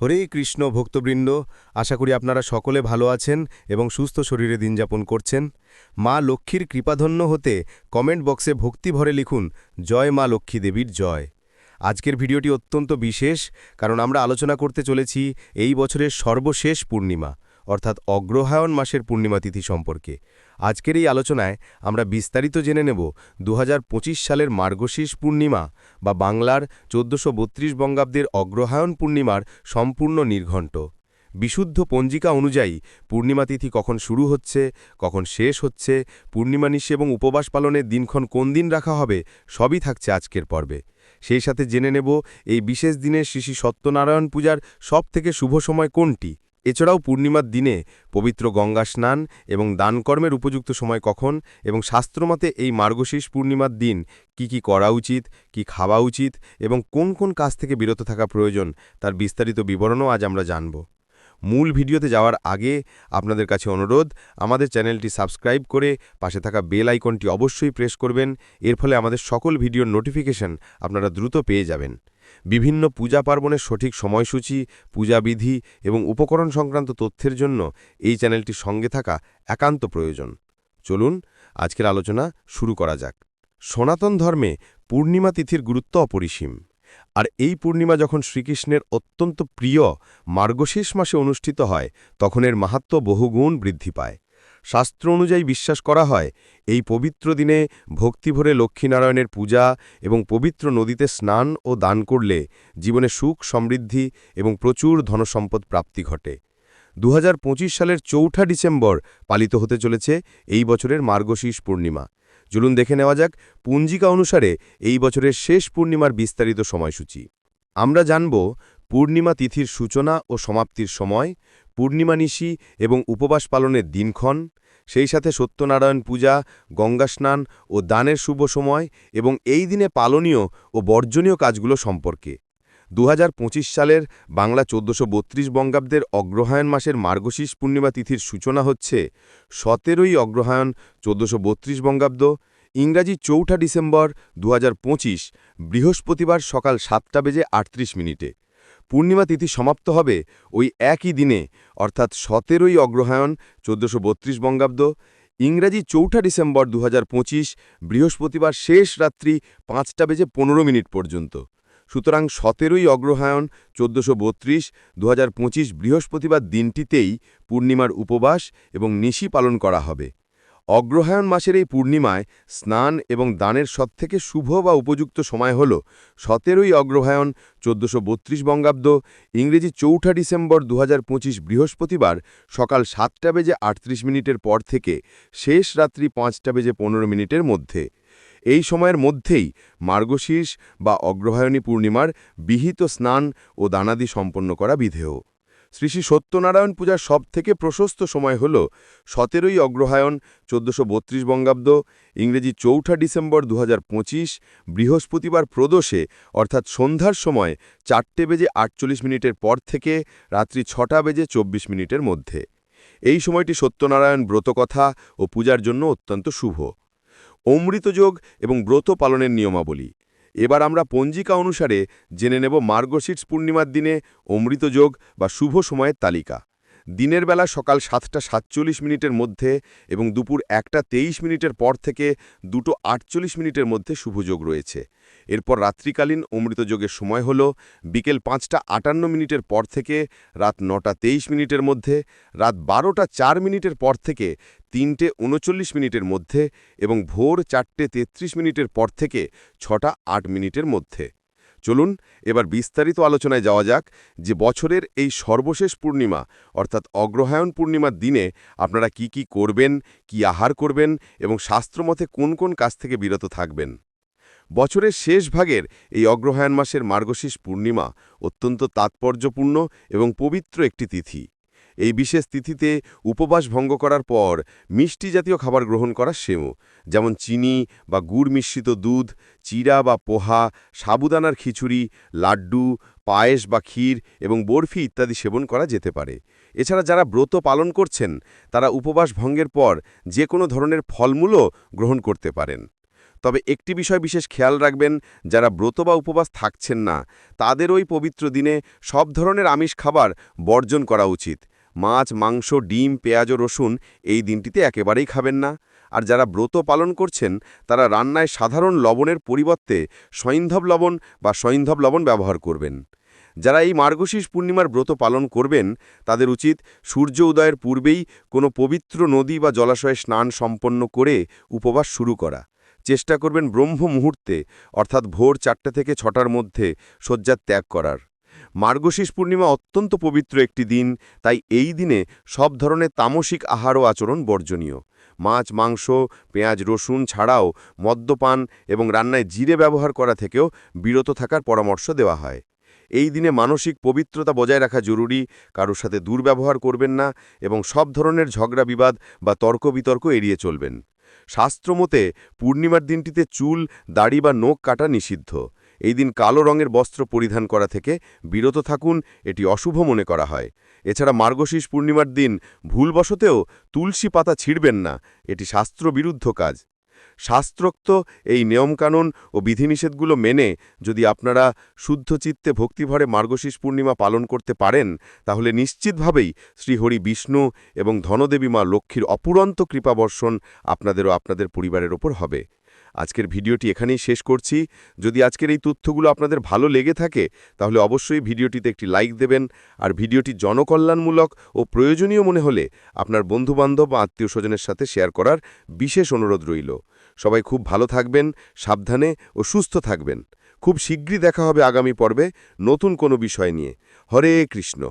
হরে কৃষ্ণ ভক্তবৃন্দ, আশা করি আপনারা সকলে ভালো আছেন এবং সুস্থ শরীরে দিনযাপন করছেন। মা লক্ষ্মীর কৃপাধন্য হতে কমেন্ট বক্সে ভক্তি ভরে লিখুন, জয় মা লক্ষ্মী দেবীর জয়। আজকের ভিডিওটি অত্যন্ত বিশেষ, কারণ আমরা আলোচনা করতে চলেছি এই বছরের সর্বশেষ পূর্ণিমা, অর্থাৎ অগ্রহায়ণ মাসের পূর্ণিমা তিথি সম্পর্কে। আজকের এই আলোচনায় আমরা বিস্তারিত জেনে নেব দু হাজার পঁচিশ সালের মার্গশীষ পূর্ণিমা বা বাংলার চোদ্দশো বত্রিশ বঙ্গাব্দের অগ্রহায়ণ পূর্ণিমার সম্পূর্ণ নির্ঘণ্ট। বিশুদ্ধ পঞ্জিকা অনুযায়ী পূর্ণিমা তিথি কখন শুরু হচ্ছে, কখন শেষ হচ্ছে, পূর্ণিমা নিশি এবং উপবাস পালনের দিনক্ষণ কোন দিন রাখা হবে সবই থাকছে আজকের পর্বে। সেই সাথে জেনে নেব এই বিশেষ দিনে শ্রী সত্যনারায়ণ পূজার সব থেকে শুভ সময় কোনটি। এছাড়াও পূর্ণিমার দিনে পবিত্র গঙ্গা স্নান এবং দানকর্মের উপযুক্ত সময় কখন এবং শাস্ত্রমতে এই মার্গশীর্ষ পূর্ণিমার দিন কি কি করা উচিত, কি খাওয়া উচিত এবং কোন কোন কাজ থেকে বিরত থাকা প্রয়োজন তার বিস্তারিত বিবরণও আজ আমরা জানব। মূল ভিডিওতে যাওয়ার আগে আপনাদের কাছে অনুরোধ, আমাদের চ্যানেলটি সাবস্ক্রাইব করে পাশে থাকা বেল আইকনটি অবশ্যই প্রেস করবেন, এর ফলে আমাদের সকল ভিডিওর নোটিফিকেশন আপনারা দ্রুত পেয়ে যাবেন। বিভিন্ন পূজা পার্বণের সঠিক সময়সূচি পূজাবিধি এবং উপকরণ সংক্রান্ত তথ্যের জন্য এই চ্যানেলটি সঙ্গে থাকা একান্ত প্রয়োজন। চলুন, আজকের আলোচনা শুরু করা যাক। সনাতন ধর্মে পূর্ণিমা তিথির গুরুত্ব অপরিসীম। আর এই পূর্ণিমা যখন শ্রীকৃষ্ণের অত্যন্ত প্রিয় মার্গশীর্ষ মাসে অনুষ্ঠিত হয়, তখন এর মাহাত্ম বহুগুণ বৃদ্ধি পায়। শাস্ত্র অনুযায়ী বিশ্বাস করা হয়, এই পবিত্র দিনে ভক্তিভরে লক্ষ্মীনারায়ণের পূজা এবং পবিত্র নদীতে স্নান ও দান করলে জীবনে সুখ, সমৃদ্ধি এবং প্রচুর ধনসম্পদ প্রাপ্তি ঘটে। দু হাজার পঁচিশ সালের চৌঠা ডিসেম্বর পালিত হতে চলেছে এই বছরের মার্গশীর্ষ পূর্ণিমা। চলুন দেখে নেওয়া যাক পুঞ্জিকা অনুসারে এই বছরের শেষ পূর্ণিমার বিস্তারিত সময়সূচি। আমরা জানব পূর্ণিমা তিথির সূচনা ও সমাপ্তির সময় পূর্ণিমা নিশি এবং উপবাস পালনের দিনক্ষণ সেই সাথে সত্যনারায়ণ পূজা গঙ্গাস্নান ও দানের শুভ সময় এবং এই দিনে পালনীয় ও বর্জনীয় কাজগুলো সম্পর্কে। দু হাজার পঁচিশ সালের বাংলা চোদ্দশো বত্রিশ বঙ্গাব্দের অগ্রহায়ণ মাসের মার্গশীষ পূর্ণিমা তিথির সূচনা হচ্ছে সতেরোই অগ্রহায়ণ চোদ্দশো বত্রিশ বঙ্গাব্দ, ইংরাজি চৌঠা ডিসেম্বর দু হাজার পঁচিশ বৃহস্পতিবার সকাল সাতটা বেজে আটত্রিশ মিনিটে। পূর্ণিমা তিথি সমাপ্ত হবে ওই একই দিনে, অর্থাৎ সতেরোই অগ্রহায়ণ, চোদ্দশো বত্রিশ বঙ্গাব্দ, ইংরাজি চৌঠা ডিসেম্বর দুহাজার পঁচিশ, বৃহস্পতিবার শেষ রাত্রি পাঁচটা বেজে পনেরো মিনিট পর্যন্ত। সুতরাং সতেরোই অগ্রহায়ণ, চোদ্দশো বত্রিশ দু বৃহস্পতিবার দিনটিতেই পূর্ণিমার উপবাস এবং নিশি পালন করা হবে। অগ্রহায়ণ মাসের এই পূর্ণিমায় স্নান এবং দানের সবথেকে শুভ বা উপযুক্ত সময় হল সতেরোই অগ্রহায়ণ, চোদ্দশো বত্রিশ বঙ্গাব্দ, ইংরেজি চৌঠা ডিসেম্বর দু হাজার পঁচিশ বৃহস্পতিবার সকাল সাতটা বেজে আটত্রিশ মিনিটের পর থেকে শেষ রাত্রি পাঁচটা বেজে পনেরো মিনিটের মধ্যে। এই সময়ের মধ্যেই মার্গশীর্ষ বা অগ্রহায়ণী পূর্ণিমার বিহিত স্নান ও দানাদি সম্পন্ন করা বিধেয়। শ্রী শ্রী সত্যনারায়ণ পূজার সবথেকে প্রশস্ত সময় হল সতেরোই অগ্রহায়ণ চোদ্দশো বত্রিশ বঙ্গাব্দ, ইংরেজি চৌঠা ডিসেম্বর দু হাজার পঁচিশ, বৃহস্পতিবার প্রদোষে, অর্থাৎ সন্ধ্যার সময় চারটে বেজে আটচল্লিশ মিনিটের পর থেকে রাত্রি ছটা বেজে চব্বিশ মিনিটের মধ্যে। এই সময়টি সত্যনারায়ণ ব্রতকথা ও পূজার জন্য অত্যন্ত শুভ। অমৃতযোগ এবং ব্রত পালনের নিয়মাবলী। এবার আমরা পঞ্জিকা অনুসারে জেনে নেব মার্গশীর্ষ পূর্ণিমার দিনে অমৃতযোগ বা শুভ সময়ের তালিকা। দিনের বেলা সকাল সাতটা সাতচল্লিশ মিনিটের মধ্যে এবং দুপুর একটা তেইশ মিনিটের পর থেকে দুটো আটচল্লিশ মিনিটের মধ্যে শুভযোগ রয়েছে। এরপর রাত্রিকালীন অমৃতযোগের সময় হল, বিকেল পাঁচটা আটান্ন মিনিটের পর থেকে রাত নটা তেইশ মিনিটের মধ্যে, রাত বারোটা চার মিনিটের পর থেকে তিনটে উনচল্লিশ মিনিটের মধ্যে এবং ভোর চারটে তেত্রিশ মিনিটের পর থেকে ছটা আট মিনিটের মধ্যে। চলুন এবার বিস্তারিত আলোচনায় যাওয়া যাক যে বছরের এই সর্বশেষ পূর্ণিমা, অর্থাৎ অগ্রহায়ণ পূর্ণিমার দিনে আপনারা কি কি করবেন, কি আহার করবেন এবং শাস্ত্রমতে কোন কোন কাজ থেকে বিরত থাকবেন। বছরের শেষ ভাগের এই অগ্রহায়ণ মাসের মার্গশীষ পূর্ণিমা অত্যন্ত তাৎপর্যপূর্ণ এবং পবিত্র একটি তিথি। এই বিশেষ তিথিতে উপবাস ভঙ্গ করার পর মিষ্টি জাতীয় খাবার গ্রহণ করা সেও যেমন চিনি বা গুড় মিশ্রিত দুধ, চিরা বা পোহা, সাবুদানার খিচুড়ি, লাড্ডু, পায়েস বা ক্ষীর এবং বরফি ইত্যাদি সেবন করা যেতে পারে। এছাড়া যারা ব্রত পালন করছেন, তারা উপবাস ভঙ্গের পর যে কোনো ধরনের ফলমূলও গ্রহণ করতে পারেন। তবে একটি বিষয় বিশেষ খেয়াল রাখবেন, যারা ব্রত বা উপবাস থাকছেন না, তাদের ওই পবিত্র দিনে সব ধরনের আমিষ খাবার বর্জন করা উচিত। মাছ, মাংস, ডিম, পেঁয়াজ ও রসুন এই দিনটিতে একেবারেই খাবেন না। আর যারা ব্রত পালন করছেন, তারা রান্নায় সাধারণ লবণের পরিবর্তে সৈন্ধব লবণ বা সৈন্ধব লবণ ব্যবহার করবেন। যারা এই মার্গশীর্ষ পূর্ণিমার ব্রত পালন করবেন, তাদের উচিত সূর্য উদয়ের পূর্বেই কোনো পবিত্র নদী বা জলাশয়ে স্নান সম্পন্ন করে উপবাস শুরু করা। চেষ্টা করবেন ব্রহ্ম মুহূর্তে অর্থাৎ ভোর চারটে থেকে ছটার মধ্যে শয্যার ত্যাগ করার। মার্গশীর্ষ পূর্ণিমা অত্যন্ত পবিত্র একটি দিন, তাই এই দিনে সব ধরনের তামসিক আহার ও আচরণ বর্জনীয়। মাছ, মাংস, পেঁয়াজ, রসুন ছাড়াও মদ্যপান এবং রান্নায় জিরে ব্যবহার করা থেকেও বিরত থাকার পরামর্শ দেওয়া হয়। এই দিনে মানসিক পবিত্রতা বজায় রাখা জরুরি, কারোর সাথে দুর্ব্যবহার করবেন না এবং সব ধরনের ঝগড়া বিবাদ বা তর্ক বিতর্ক এড়িয়ে চলবেন। শাস্ত্রমতে পূর্ণিমার দিনটিতে চুল, দাড়ি বা নখ কাটা নিষিদ্ধ। এই দিন কালো রঙের বস্ত্র পরিধান করা থেকে বিরত থাকুন, এটি অশুভ মনে করা হয়। এছাড়া মার্গশীর্ষ পূর্ণিমার দিন ভুলবশতেও তুলসী পাতা ছিঁড়বেন না, এটি শাস্ত্রবিরুদ্ধ কাজ। শাস্ত্রোক্ত এই নিয়মকানুন ও বিধিনিষেধগুলো মেনে যদি আপনারা শুদ্ধ চিত্তে ভক্তিভরে মার্গশীর্ষ পূর্ণিমা পালন করতে পারেন, তাহলে নিশ্চিতভাবেই শ্রীহরি বিষ্ণু এবং ধনদেবী মা লক্ষ্মীর অপুরন্ত কৃপাবর্ষণ আপনাদেরও আপনাদের পরিবারের ওপর হবে। আজকের ভিডিওটি এখানেই শেষ করছি। যদি আজকের এই তথ্যগুলো আপনাদের ভালো লেগে থাকে, তাহলে অবশ্যই ভিডিওটিতে একটি লাইক দেবেন আর ভিডিওটি জনকল্যাণমূলক ও প্রয়োজনীয় মনে হলে আপনার বন্ধুবান্ধব বা আত্মীয় স্বজনের সাথে শেয়ার করার বিশেষ অনুরোধ রইল। সবাই খুব ভালো থাকবেন, সাবধানে ও সুস্থ থাকবেন। খুব শীঘ্রই দেখা হবে আগামী পর্বে নতুন কোনো বিষয় নিয়ে। হরে কৃষ্ণ।